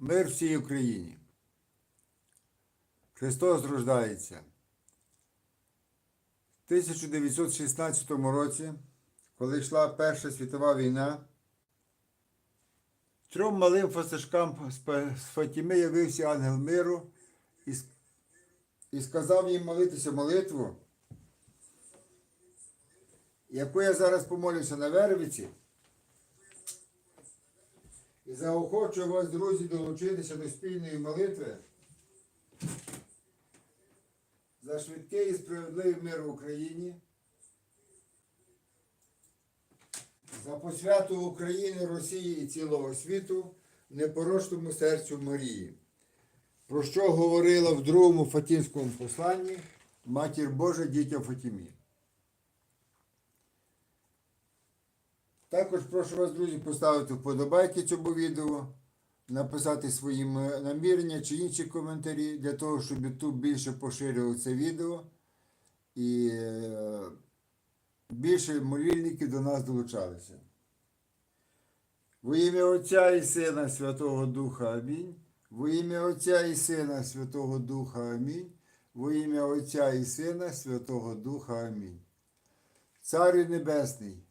Мир всій Україні. Христос рождається. В 1916 році, коли йшла Перша світова війна, трьом малим фасишкам з Фатіми явився ангел миру і, сказав їм молитися молитву, яку я зараз помолюся на Вервиці. І заохочую вас, друзі, долучитися до спільної молитви за швидкий і справедливий мир в Україні, за посвяту України, Росії і цілого світу непорочному серцю Марії, про що говорила в другому Фатінському посланні Матір Божа дітям Фатімі. Також прошу вас, друзі, поставити вподобайки цьому відео, написати свої намірення чи інші коментарі для того, щоб YouTube більше поширював це відео і е, більше молільників до нас долучалися. Во ім'я Отця і Сина Святого Духа Амінь. Во ім'я Отця і Сина Святого Духа Амінь. Во ім'я Отця і Сина Святого Духа Амінь. Царю Небесний,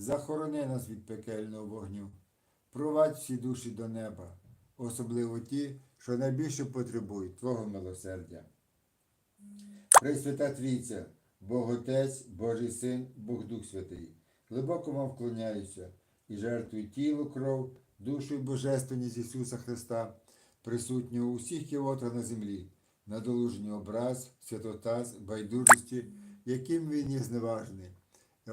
захорони нас від пекельного вогню, провадь всі душі до неба, особливо ті, що найбільше потребують Твого милосердя. Пресвята Трійця, Бог Отець, Божий Син, Бог Дух Святий, глибоко вам вклоняюся і жертвую тіло, кров, душу і божественність Ісуса Христа, присутнього у всіх кілотах на землі, на долужній образ, святотаз, байдужості, яким він є зневажений,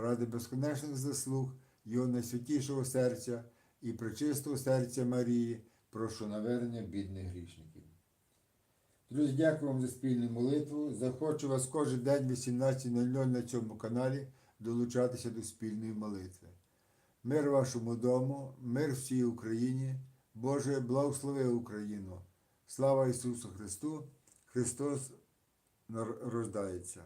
ради безконечних заслуг Його найсвятішого серця і пречистого серця Марії, прошу навернення бідних грішників. Друзі, дякую вам за спільну молитву. Захочу вас кожен день в 18.00 на цьому каналі долучатися до спільної молитви. Мир вашому дому, мир всій Україні. Боже, благослови Україну. Слава Ісусу Христу! Христос рождається.